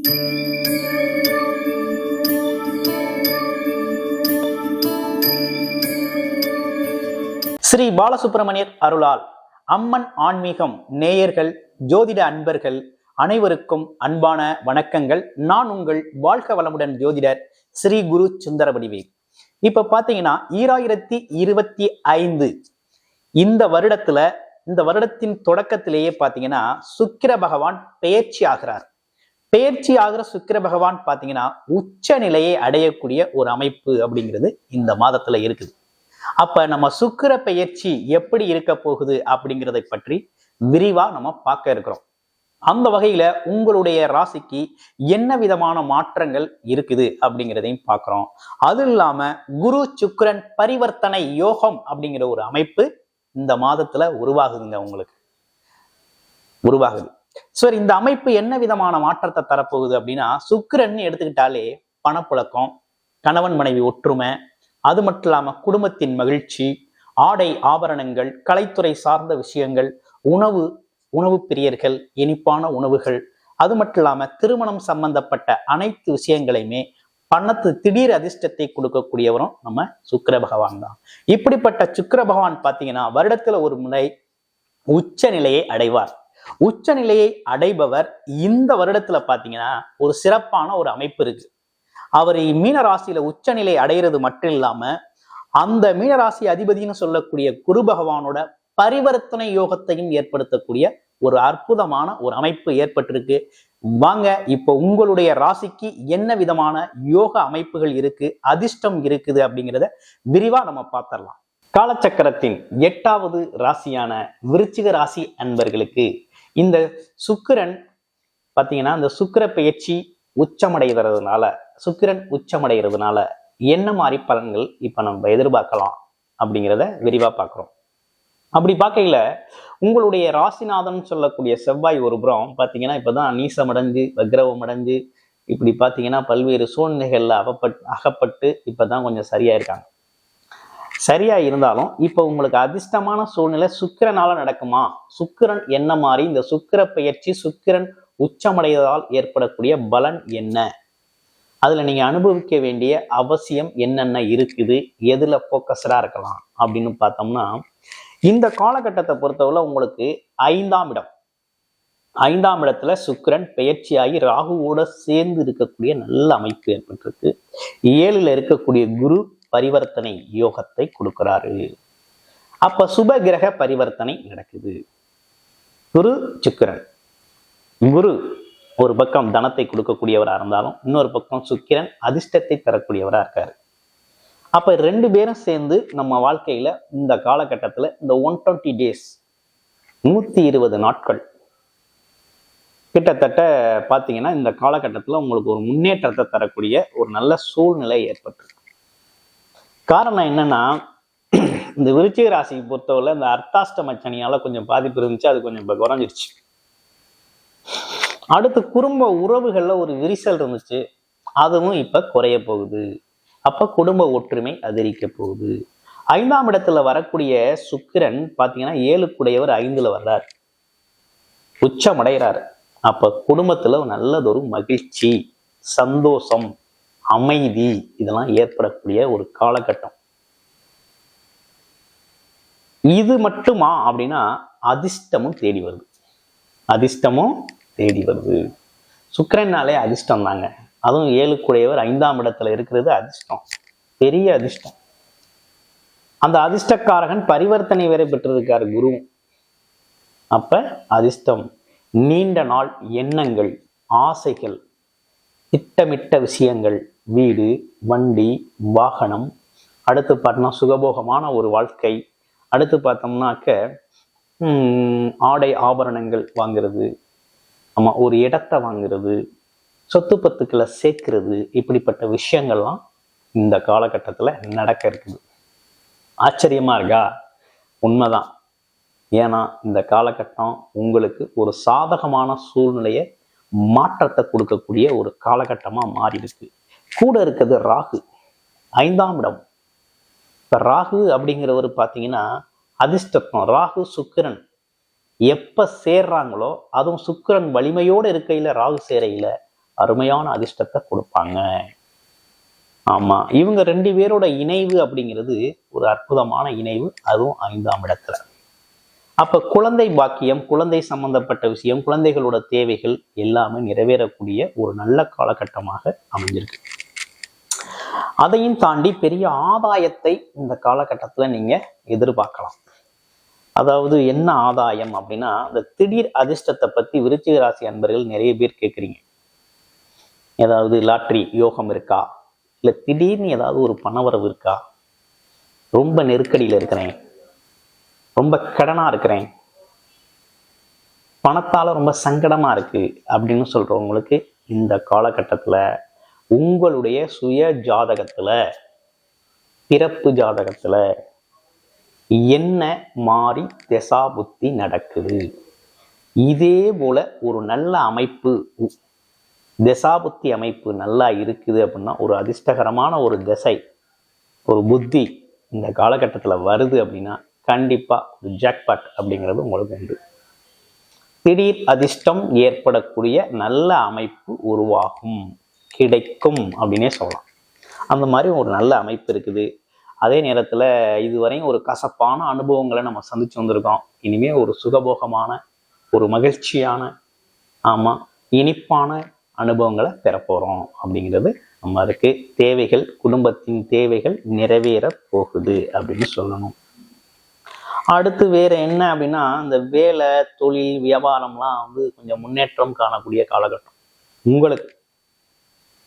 ஸ்ரீ பாலசுப்பிரமணியர் அருளால் அம்மன் ஆன்மீகம் நேயர்கள் ஜோதிட அன்பர்கள் அனைவருக்கும் அன்பான வணக்கங்கள். நான் உங்கள் வாழ்க வளமுடன் ஜோதிடர் ஸ்ரீ குரு சுந்தரவடிவே. இப்ப பாத்தீங்கன்னா ஈராயிரத்தி இருபத்தி ஐந்து இந்த வருடத்துல இந்த வருடத்தின் தொடக்கத்திலேயே பாத்தீங்கன்னா சுக்கிர பகவான் பெயர்ச்சி ஆகிறார். பெயர்ச்சி ஆகிற சுக்கிர பகவான் பார்த்தீங்கன்னா உச்ச நிலையை அடையக்கூடிய ஒரு அமைப்பு அப்படிங்கிறது இந்த மாதத்துல இருக்குது. அப்ப நம்ம சுக்கிர பெயர்ச்சி எப்படி இருக்க போகுது அப்படிங்கிறதை பற்றி விரிவா நம்ம பார்க்க இருக்கிறோம். அந்த வகையில உங்களுடைய ராசிக்கு என்ன விதமான மாற்றங்கள் இருக்குது அப்படிங்கிறதையும் பார்க்கிறோம். அது இல்லாம குரு சுக்கிரன் பரிவர்த்தனை யோகம் அப்படிங்கிற ஒரு அமைப்பு இந்த மாதத்துல உருவாகுதுங்க உங்களுக்கு. உருவாகுது. சார் இந்த அமைப்பு என்ன விதமான மாற்றத்தை தரப்போகுது அப்படின்னா சுக்கிரன் எடுத்துக்கிட்டாலே பணப்புழக்கம் கணவன் மனைவி ஒற்றுமை அது மட்டும் இல்லாம குடும்பத்தின் மகிழ்ச்சி ஆடை ஆபரணங்கள் கலைத்துறை சார்ந்த விஷயங்கள் உணவு உணவு பிரியர்கள் இனிப்பான உணவுகள் அது மட்டும் இல்லாம திருமணம் சம்பந்தப்பட்ட அனைத்து விஷயங்களையுமே பணத்து திடீர் அதிர்ஷ்டத்தை கொடுக்கக்கூடியவரும் நம்ம சுக்கிர பகவான் தான். இப்படிப்பட்ட சுக்கர பகவான் பாத்தீங்கன்னா வருடத்துல ஒரு முறை உச்ச நிலையை அடைவார். உச்சநிலையை அடைபவர் இந்த வருடத்துல பாத்தீங்கன்னா ஒரு சிறப்பான ஒரு அமைப்பு இருக்கு. அவர் மீன ராசியில உச்சநிலை அடைகிறது மட்டும் இல்லாம அந்த மீனராசி அதிபதினு சொல்லக்கூடிய குரு பகவானோட பரிவர்த்தனை யோகத்தையும் ஏற்படுத்தக்கூடிய ஒரு அற்புதமான ஒரு அமைப்பு ஏற்பட்டிருக்கு. வாங்க இப்போ உங்களுடைய ராசிக்கு என்ன விதமான யோக அமைப்புகள் இருக்கு அதிர்ஷ்டம் இருக்குது அப்படிங்கிறத விரிவா நம்ம பார்த்துடலாம். காலச்சக்கரத்தின் எட்டாவது ராசியான விருச்சிக ராசி அன்பர்களுக்கு இந்த சுக்கிரன் பார்த்தீங்கன்னா இந்த சுக்கிர பயிற்சி உச்சமடைகிறதுனால சுக்கிரன் உச்சமடைகிறதுனால என்ன மாதிரி பலன்கள் இப்போ நம்ம எதிர்பார்க்கலாம் அப்படிங்கிறத விரிவாக பார்க்குறோம். அப்படி பார்க்கையில உங்களுடைய ராசிநாதன் சொல்லக்கூடிய செவ்வாய் ஒரு புறம் பார்த்தீங்கன்னா இப்போதான் நீசமடைஞ்சு வக்ரவம் அடைஞ்சு இப்படி பார்த்தீங்கன்னா பல்வேறு சூழ்நிலைகளில் அகப்பட் அகப்பட்டு இப்போதான் கொஞ்சம் சரியா இருக்காங்க சரியா இருந்தாலும் இப்போ உங்களுக்கு அதிர்ஷ்டமான சூழ்நிலை சுக்கிரனால நடக்குமா? சுக்கிரன் என்ன மாதிரி? இந்த சுக்கிர பயிற்சி சுக்கிரன் உச்சமடைவதால் ஏற்படக்கூடிய பலன் என்ன? அதுல நீங்க அனுபவிக்க வேண்டிய அவசியம் என்னென்ன இருக்குது? எதுல போக்கஸ்டா இருக்கலாம்? அப்படின்னு பார்த்தோம்னா இந்த காலகட்டத்தை பொறுத்தவரை உங்களுக்கு ஐந்தாம் இடம். ஐந்தாம் இடத்துல சுக்கிரன் பெயர்ச்சியாகி ராகுவோட சேர்ந்து இருக்கக்கூடிய நல்ல அமைப்பு ஏற்பட்டிருக்கு. ஏழுல இருக்கக்கூடிய குரு பரிவர்த்தனை யோகத்தை கொடுக்கிறாரு. அப்ப சுப கிரக பரிவர்த்தனை நடக்குது. குரு சுக்கிரன். குரு ஒரு பக்கம் தனத்தை கொடுக்கக்கூடியவரா இருந்தாலும் இன்னொரு பக்கம் சுக்கிரன் அதிர்ஷ்டத்தை தரக்கூடியவரா இருக்காரு. அப்ப ரெண்டு பேரும் சேர்ந்து நம்ம வாழ்க்கையில இந்த காலகட்டத்துல இந்த ஒன் டுவெண்ட்டி டேஸ் நூத்தி இருபது நாட்கள். கிட்டத்தட்ட பார்த்தீங்கன்னா இந்த காலகட்டத்தில் உங்களுக்கு ஒரு முன்னேற்றத்தை தரக்கூடிய ஒரு நல்ல சூழ்நிலை ஏற்பட்டிருக்கு. காரணம் என்னன்னா இந்த விருச்சிக ராசியை பொறுத்தவரை இந்த அர்த்தாஷ்டம சனியால கொஞ்சம் பாதிப்பு இருந்துச்சு அது கொஞ்சம் இப்போ குறைஞ்சிருச்சு. அடுத்து குடும்ப உறவுகள்ல ஒரு விரிசல் இருந்துச்சு அதுவும் இப்ப குறைய போகுது. அப்ப குடும்ப ஒற்றுமை அதிகரிக்க போகுது. ஐந்தாம் இடத்துல வரக்கூடிய சுக்கிரன் பாத்தீங்கன்னா ஏழுக்குடையவர் ஐந்துல வர்றார். உச்சமடைகிறார். அப்ப குடும்பத்துல நல்லதொரு மகிழ்ச்சி சந்தோஷம். அமைதி இதெல்லாம் ஏற்படக்கூடிய ஒரு காலகட்டம். இது மட்டுமா அப்படின்னா அதிர்ஷ்டமும் தேடி வருது. அதிர்ஷ்டமும் தேடி வருது. சுக்கிரனாலே அதிர்ஷ்டம் தாங்க அதுவும் ஏழுக்குடையவர் ஐந்தாம் இடத்துல இருக்கிறது அதிர்ஷ்டம். பெரிய அதிர்ஷ்டம். அந்த அதிர்ஷ்டக்காரகன் பரிவர்த்தனை வேற பெற்றிருக்கார் குரு. அப்ப அதிர்ஷ்டம் நீண்ட நாள் எண்ணங்கள் ஆசைகள் திட்டமிட்ட விஷயங்கள் வீடு வண்டி வாகனம். அடுத்து பார்த்தோம்னா சுகபோகமான ஒரு வாழ்க்கை. அடுத்து பார்த்தோம்னாக்க ஆடை ஆபரணங்கள் வாங்குறது. ஆமாம் ஒரு இடத்த வாங்குறது. சொத்து பத்துக்களை சேர்க்கிறது. இப்படிப்பட்ட விஷயங்கள்லாம் இந்த காலகட்டத்தில் நடக்க இருக்குது. ஆச்சரியமா இருக்கா? உண்மைதான். ஏன்னா இந்த காலகட்டம் உங்களுக்கு ஒரு சாதகமான சூழ்நிலையை மாற்றத்தை கொடுக்கக்கூடிய ஒரு காலகட்டமாக மாறி இருக்கு கூட இருக்கிறது ராகு. ஐந்தாம் இடம். இப்போ ராகு அப்படிங்கிறவர் பார்த்தீங்கன்னா அதிர்ஷ்டம் ராகு சுக்கிரன். எப்ப சேர்றாங்களோ அதுவும் சுக்கிரன் வலிமையோடு இருக்கையில் ராகு சேரையில அருமையான அதிர்ஷ்டத்தை கொடுப்பாங்க. ஆமா இவங்க ரெண்டு பேரோட இணைவு அப்படிங்கிறது ஒரு அற்புதமான இணைவு. அதுவும் ஐந்தாம் இடத்துல. அப்ப குழந்தை பாக்கியம் குழந்தை சம்பந்தப்பட்ட விஷயம் குழந்தைகளோட தேவைகள் எல்லாமே நிறைவேறக்கூடிய ஒரு நல்ல காலகட்டமாக அமைஞ்சிருக்கு. அதையும் தாண்டி பெரிய ஆதாயத்தை இந்த காலகட்டத்தில் நீங்கள் எதிர்பார்க்கலாம். அதாவது என்ன ஆதாயம் அப்படின்னா இந்த திடீர் அதிர்ஷ்டத்தை பற்றி விருச்சிக ராசி அன்பர்கள் நிறைய பேர் கேட்குறீங்க ஏதாவது லாட்ரி யோகம் இருக்கா? இல்லை திடீர்னு ஏதாவது ஒரு பணவரவு இருக்கா? ரொம்ப நெருக்கடியில் இருக்கிறேன். ரொம்ப கடனாக இருக்கிறேன். பணத்தால் ரொம்ப சங்கடமாக இருக்குது அப்படின்னு சொல்கிறவங்களுக்கு இந்த காலகட்டத்தில் உங்களுடைய சுய ஜாதகத்துல பிறப்பு ஜாதகத்துல என்ன மாறி திசா புத்தி நடக்குது? இதே போல ஒரு நல்ல அமைப்பு திசாபுத்தி அமைப்பு நல்லா இருக்குது அப்படின்னா ஒரு அதிர்ஷ்டகரமான ஒரு திசை ஒரு புத்தி இந்த காலகட்டத்தில் வருது அப்படின்னா கண்டிப்பாக ஒரு ஜாக்பாட் அப்படிங்கிறது உங்களுக்கு உண்டு. திடீர் அதிர்ஷ்டம் ஏற்படக்கூடிய நல்ல அமைப்பு உருவாகும். கிடைக்கும் அப்படின்னே சொல்லலாம். அந்த மாதிரி ஒரு நல்ல அமைப்பு இருக்குது. அதே நேரத்தில் இதுவரையும் ஒரு கசப்பான அனுபவங்களை நம்ம சந்திச்சு வந்திருக்கோம். இனிமே ஒரு சுகபோகமான ஒரு மகிழ்ச்சியான ஆமாம் இனிப்பான அனுபவங்களை பெறப்போகிறோம் அப்படிங்கிறது நம்ம இருக்கு தேவைகள் குடும்பத்தின் தேவைகள் நிறைவேற போகுது அப்படின்னு சொல்லணும். அடுத்து வேற என்ன அப்படின்னா இந்த வேலை தொழில் வியாபாரம்லாம் வந்து கொஞ்சம் முன்னேற்றம் காணக்கூடிய காலகட்டம். உங்களுக்கு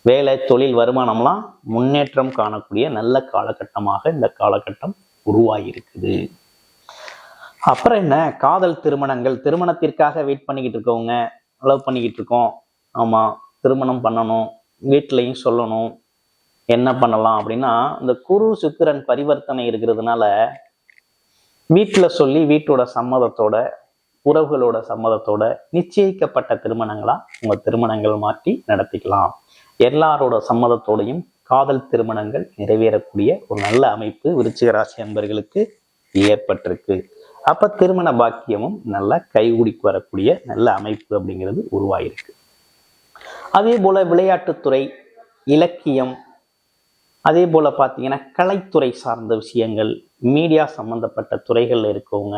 வேலை தொழில் வருமானம்லாம் முன்னேற்றம் காணக்கூடிய நல்ல காலகட்டமாக இந்த காலகட்டம் உருவாகியிருக்குது அப்புறம் என்ன? காதல் திருமணங்கள். திருமணத்திற்காக வெயிட் பண்ணிக்கிட்டு இருக்கவங்க லவ் பண்ணிக்கிட்டு இருக்கோம். ஆமாம் திருமணம் பண்ணணும் வீட்லயும் சொல்லணும் என்ன பண்ணலாம் அப்படின்னா இந்த குரு சுக்கிரன் பரிவர்த்தனை இருக்கிறதுனால வீட்டில் சொல்லி வீட்டோட சம்மதத்தோட உறவுகளோட சம்மதத்தோட நிச்சயிக்கப்பட்ட திருமணங்களா உங்க திருமணங்கள் மாற்றி நடத்திக்கலாம். எல்லாரோட சம்மதத்தோடையும் காதல் திருமணங்கள் நிறைவேறக்கூடிய ஒரு நல்ல அமைப்பு விருச்சிக ராசி அன்பர்களுக்கு ஏற்பட்டிருக்கு. அப்ப திருமண பாக்கியமும் நல்லா கைகூடிக்கு வரக்கூடிய நல்ல அமைப்பு அப்படிங்கிறது உருவாயிருக்கு. அதே போல விளையாட்டுத்துறை இலக்கியம் அதே போல பார்த்தீங்கன்னா கலைத்துறை சார்ந்த விஷயங்கள் மீடியா சம்பந்தப்பட்ட துறைகளில் இருக்கவங்க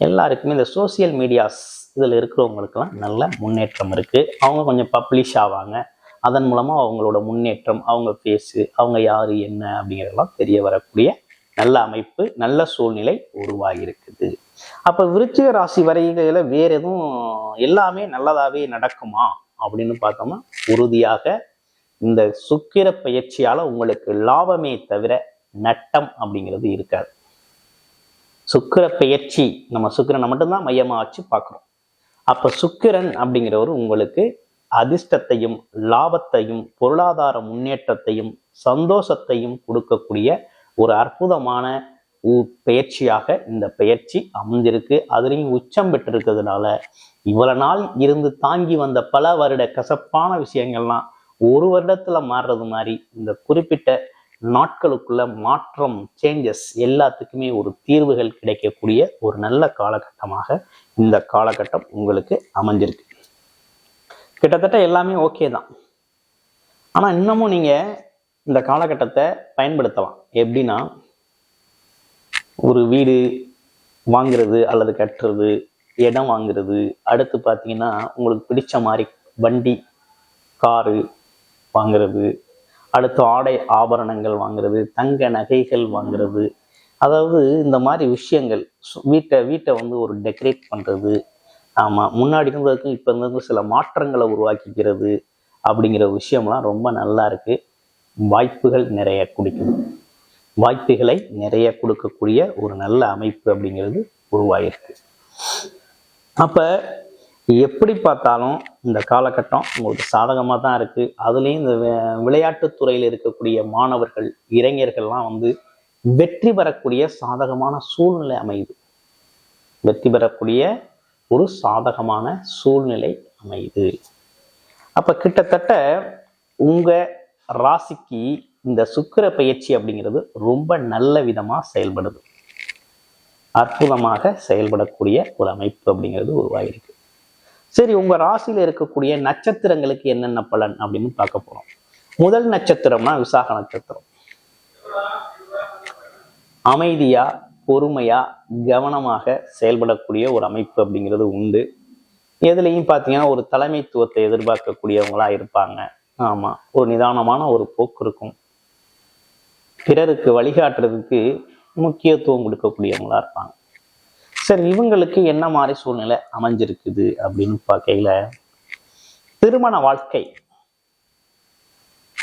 எல்லாருக்குமே இந்த சோசியல் மீடியாஸ் இதில் இருக்கிறவங்களுக்கெல்லாம் நல்ல முன்னேற்றம் இருக்குது அவங்க கொஞ்சம் பப்ளிஷ் ஆவாங்க. அதன் மூலமாக அவங்களோட முன்னேற்றம் அவங்க ஃபேஸு அவங்க யார் என்ன அப்படிங்கிறதெல்லாம் தெரிய வரக்கூடிய நல்ல அமைப்பு நல்ல சூழ்நிலை உருவாகியிருக்குது. அப்போ விருச்சிக ராசி வரைகளில் வேற எதுவும் எல்லாமே நல்லதாகவே நடக்குமா அப்படின்னு பார்த்தோம்னா உறுதியாக இந்த சுக்கிர பயிற்சியால் உங்களுக்கு லாபமே தவிர நட்டம் அப்படிங்கிறது இருக்காது. சுக்கிர பெயர்ச்சி நம்ம சுக்கிரனை மட்டும்தான் மையமாக வச்சு பார்க்குறோம். அப்போ சுக்கிரன் அப்படிங்கிறவர் உங்களுக்கு அதிர்ஷ்டத்தையும் லாபத்தையும் பொருளாதார முன்னேற்றத்தையும் சந்தோஷத்தையும் கொடுக்கக்கூடிய ஒரு அற்புதமான உ- பெயர்ச்சியாக இந்த பெயர்ச்சி அமைஞ்சிருக்கு. அதுலேயும் உச்சம் பெற்றிருக்கிறதுனால இவ்வளவு நாள் இருந்து தாங்கி வந்த பல வருட கசப்பான விஷயங்கள்லாம் ஒரு வருடத்துல மாறுறது மாதிரி இந்த குறிப்பிட்ட நாட்களுக்குள்ள மாற்றம் சேஞ்சஸ் எல்லாத்துக்குமே ஒரு தீர்வுகள் கிடைக்கக்கூடிய ஒரு நல்ல காலகட்டமாக இந்த காலகட்டம் உங்களுக்கு அமைஞ்சிருக்கு. கிட்டத்தட்ட எல்லாமே ஓகே தான். ஆனால் இன்னமும் நீங்கள் இந்த காலகட்டத்தை பயன்படுத்தலாம். எப்படின்னா ஒரு வீடு வாங்குறது அல்லது கட்டுறது இடம் வாங்குறது அடுத்து பார்த்தீங்கன்னா உங்களுக்கு பிடிச்ச மாதிரி வண்டி காரு வாங்குறது அடுத்து ஆடை ஆபரணங்கள் வாங்குறது தங்க நகைகள் வாங்குறது. அதாவது இந்த மாதிரி விஷயங்கள் வீட்டை வீட்டை வந்து ஒரு டெக்கரேட் பண்ணுறது ஆமாம் முன்னாடி இருந்ததுக்கும் இப்போ இருந்ததுக்கும் சில மாற்றங்களை உருவாக்கிக்கிறது அப்படிங்கிற விஷயம்லாம் ரொம்ப நல்லா இருக்குது வாய்ப்புகள் நிறைய குடிக்கும். வாய்ப்புகளை நிறைய கொடுக்கக்கூடிய ஒரு நல்ல அமைப்பு அப்படிங்கிறது உருவாயிருக்கு. அப்போ எப்படி பார்த்தாலும் இந்த காலகட்டம் உங்களுக்கு சாதகமாக தான் இருக்குது அதுலேயும் இந்த விளையாட்டுத்துறையில் இருக்கக்கூடிய மாணவர்கள் இளைஞர்கள்லாம் வந்து வெற்றி பெறக்கூடிய சாதகமான சூழ்நிலை அமையுது. வெற்றி பெறக்கூடிய ஒரு சாதகமான சூழ்நிலை அமையுது. அப்போ கிட்டத்தட்ட உங்கள் ராசிக்கு இந்த சுக்கிர பயிற்சி அப்படிங்கிறது ரொம்ப நல்ல விதமாக செயல்படுது. அற்புதமாக செயல்படக்கூடிய ஒரு அமைப்பு அப்படிங்கிறது உருவாகிருக்கு சரி உங்க ராசியில இருக்கக்கூடிய நட்சத்திரங்களுக்கு என்னென்ன பலன் அப்படின்னு பார்க்க போறோம். முதல் நட்சத்திரம்னா விசாக நட்சத்திரம். அமைதியா பொறுமையா கவனமாக செயல்படக்கூடிய ஒரு அமைப்பு அப்படிங்கிறது உண்டு. எதுலையும் பார்த்தீங்கன்னா ஒரு தலைமைத்துவத்தை எதிர்பார்க்கக்கூடியவங்களா இருப்பாங்க. ஆமா ஒரு நிதானமான ஒரு போக்கு இருக்கும். பிறருக்கு வழிகாட்டுறதுக்கு முக்கியத்துவம் கொடுக்கக்கூடியவங்களா இருப்பாங்க. சரி இவங்களுக்கு என்ன மாதிரி சூழ்நிலை அமைஞ்சிருக்குது அப்படின்னு பார்க்கையில திருமண வாழ்க்கை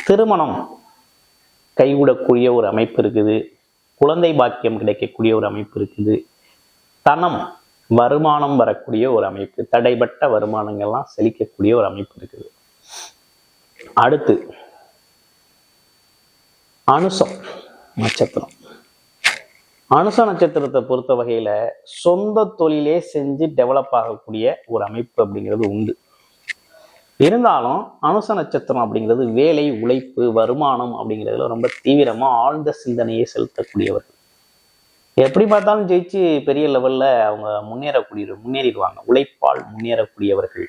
திருமணம் கைவிடக்கூடிய ஒரு அமைப்பு இருக்குது. குழந்தை பாக்கியம் கிடைக்கக்கூடிய ஒரு அமைப்பு இருக்குது. தனம் வருமானம் வரக்கூடிய ஒரு அமைப்பு தடைப்பட்ட வருமானங்கள்லாம் செழிக்கக்கூடிய ஒரு அமைப்பு இருக்குது. அடுத்து அனுசம் நட்சத்திரம். அனுச நட்சத்திரத்தை பொறுத்த வகையில சொந்த தொழிலே செஞ்சு டெவலப் ஆகக்கூடிய ஒரு அமைப்பு அப்படிங்கிறது உண்டு. இருந்தாலும் அனுச நட்சத்திரம் அப்படிங்கிறது வேலை உழைப்பு வருமானம் அப்படிங்கிறதுல ரொம்ப தீவிரமா ஆழ்ந்த சிந்தனையை செலுத்தக்கூடியவர் எப்படி பார்த்தாலும் ஜெயிச்சு பெரிய லெவல்ல அவங்க முன்னேறக்கூடிய முன்னேறிடுவாங்க. உழைப்பால் முன்னேறக்கூடியவர்கள்.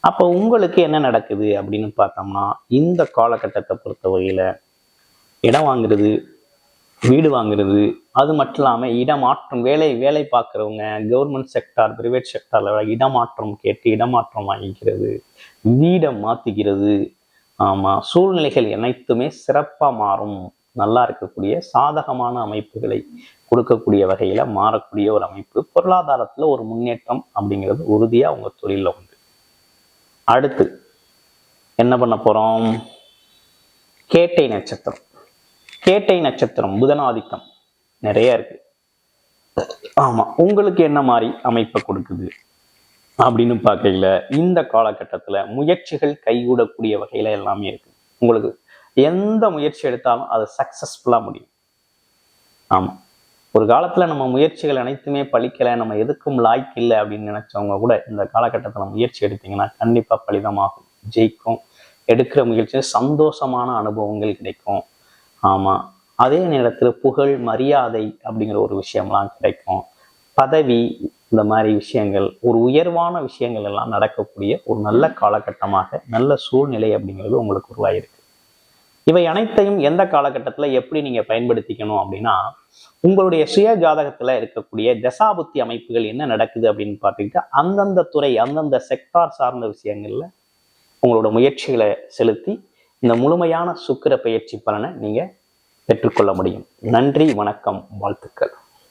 அப்போ உங்களுக்கு என்ன நடக்குது அப்படின்னு பார்த்தோம்னா இந்த காலகட்டத்தை பொறுத்த வகையில இடம் வாங்குறது வீடு வாங்குறது அது மட்டும் இல்லாமல் இடமாற்றம் வேலை வேலை பார்க்குறவங்க கவர்மெண்ட் செக்டார் பிரைவேட் செக்டாரில் இடமாற்றம் கேட்டு இடமாற்றம் வாங்கிக்கிறது வீடை மாற்றிக்கிறது ஆமாம் சூழ்நிலைகள் அனைத்துமே சிறப்பாக மாறும். நல்லா இருக்கக்கூடிய சாதகமான அமைப்புகளை கொடுக்கக்கூடிய வகையில் மாறக்கூடிய ஒரு அமைப்பு. பொருளாதாரத்தில் ஒரு முன்னேற்றம் அப்படிங்கிறது உறுதியாக உங்கள் தொழிலில் உண்டு. அடுத்து என்ன பண்ண போகிறோம் கேட்டை நட்சத்திரம். கேட்டை நட்சத்திரம் புதனாதிக்கம். நிறைய இருக்கு. ஆமா உங்களுக்கு என்ன மாதிரி அமைப்பை கொடுக்குது? அப்படின்னு பார்க்கையில இந்த காலகட்டத்துல முயற்சிகள் கைகூடக்கூடிய வகையில எல்லாமே இருக்கு. உங்களுக்கு எந்த முயற்சி எடுத்தாலும் அது சக்சஸ்ஃபுல்லா முடியும். ஆமா. ஒரு காலத்துல நம்ம முயற்சிகள் அனைத்துமே பழிக்கலை நம்ம எதுக்கும் லாய்க்கு இல்லை அப்படின்னு நினைச்சவங்க கூட இந்த காலகட்டத்தில் முயற்சி எடுத்தீங்கன்னா கண்டிப்பா பலிதமாகும். ஜெயிக்கும். எடுக்கிற முயற்சி சந்தோஷமான அனுபவங்கள் கிடைக்கும். ஆமாம் அதே நேரத்தில் புகழ் மரியாதை அப்படிங்கிற ஒரு விஷயம்லாம் கிடைக்கும். பதவி இந்த மாதிரி விஷயங்கள் ஒரு உயர்வான விஷயங்கள் எல்லாம் நடக்கக்கூடிய ஒரு நல்ல காலகட்டமாக நல்ல சூழ்நிலை அப்படிங்கிறது உங்களுக்கு உருவாயிருக்கு. இவை அனைத்தையும் எந்த காலகட்டத்தில் எப்படி நீங்கள் பயன்படுத்திக்கணும் அப்படின்னா உங்களுடைய சுய ஜாதகத்தில் இருக்கக்கூடிய தசாபுத்தி அமைப்புகள் என்ன நடக்குது அப்படின்னு பார்த்துக்கிட்டா அந்தந்த துறை அந்தந்த செக்டார் சார்ந்த விஷயங்களில் உங்களோட முயற்சிகளை செலுத்தி இந்த முழுமையான சுக்கிர பயிற்சி பலனை நீங்கள் பெற்றுக்கொள்ள முடியும். நன்றி வணக்கம் வாழ்த்துக்கள்.